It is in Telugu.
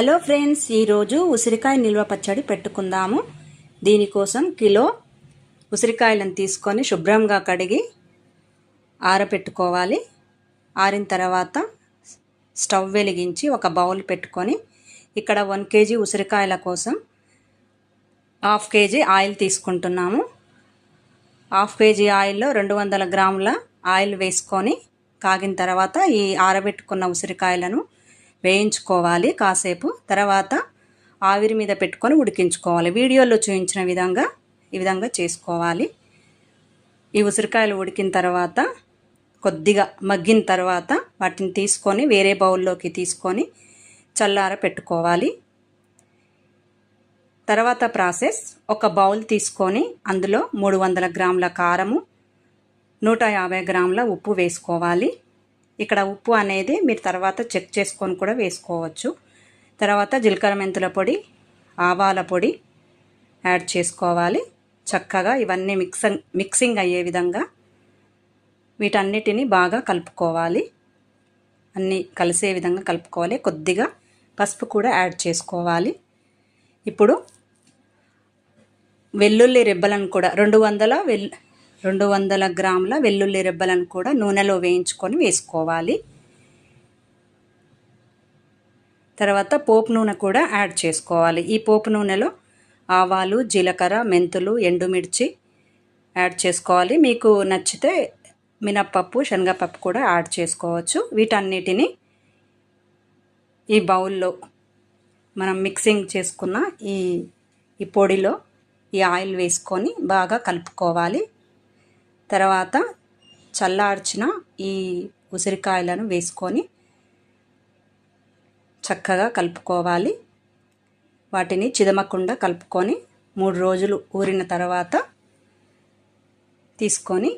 హలో ఫ్రెండ్స్ ఈరోజు ఉసిరికాయ నిల్వ పచ్చడి పెట్టుకుందాము. దీనికోసం కిలో ఉసిరికాయలను తీసుకొని శుభ్రంగా కడిగి ఆరబెట్టుకోవాలి ఆరిన తర్వాత స్టవ్ వెలిగించి ఒక బౌల్ పెట్టుకొని ఇక్కడ వన్ కేజీ ఉసిరికాయల కోసం హాఫ్ కేజీ ఆయిల్ తీసుకుంటున్నాము. హాఫ్ కేజీ ఆయిల్లో రెండు వందల గ్రాముల ఆయిల్ వేసుకొని కాగిన తర్వాత ఈ ఆరబెట్టుకున్న ఉసిరికాయలను వేయించుకోవాలి కాసేపు. తర్వాత ఆవిరి మీద పెట్టుకొని ఉడికించుకోవాలి. వీడియోలో చూపించిన విధంగా ఈ విధంగా చేసుకోవాలి. ఈ ఉసిరికాయలు ఉడికిన తర్వాత కొద్దిగా మగ్గిన తర్వాత వాటిని తీసుకొని వేరే బౌల్లోకి తీసుకొని చల్లార పెట్టుకోవాలి. తర్వాత ప్రాసెస్ ఒక బౌల్ తీసుకొని అందులో మూడు వందల గ్రాముల కారము నూట యాభై గ్రాముల ఉప్పు వేసుకోవాలి. ఇక్కడ ఉప్పు అనేది మీరు తర్వాత చెక్ చేసుకొని కూడా వేసుకోవచ్చు. తర్వాత జీలకర్ర మెంతుల పొడి ఆవాల పొడి యాడ్ చేసుకోవాలి. చక్కగా ఇవన్నీ మిక్సింగ్ మిక్సింగ్ అయ్యే విధంగా వీటన్నిటిని బాగా కలుపుకోవాలి. అన్నీ కలిసే విధంగా కలుపుకోవాలి. కొద్దిగా పసుపు కూడా యాడ్ చేసుకోవాలి. ఇప్పుడు వెల్లుల్లి రెబ్బలను కూడా రెండు వందల వెల్ రెండు వందల గ్రాముల వెల్లుల్లి రెబ్బలను కూడా నూనెలో వేయించుకొని వేసుకోవాలి. తర్వాత పోపు నూనె కూడా యాడ్ చేసుకోవాలి. ఈ పోపు నూనెలో ఆవాలు జీలకర్ర మెంతులు ఎండుమిర్చి యాడ్ చేసుకోవాలి. మీకు నచ్చితే మినప్పప్పు శనగపప్పు కూడా యాడ్ చేసుకోవచ్చు. వీటన్నిటిని ఈ బౌల్లో మనం మిక్సింగ్ చేసుకున్న ఈ ఈ పొడిలో ఈ ఆయిల్ వేసుకొని బాగా కలుపుకోవాలి. తర్వాత చల్లార్చిన ఈ ఉసిరికాయలను వేసుకొని చక్కగా కలుపుకోవాలి. వాటిని చిదమకుండా కలుపుకొని మూడు రోజులు ఊరిన తర్వాత తీసుకొని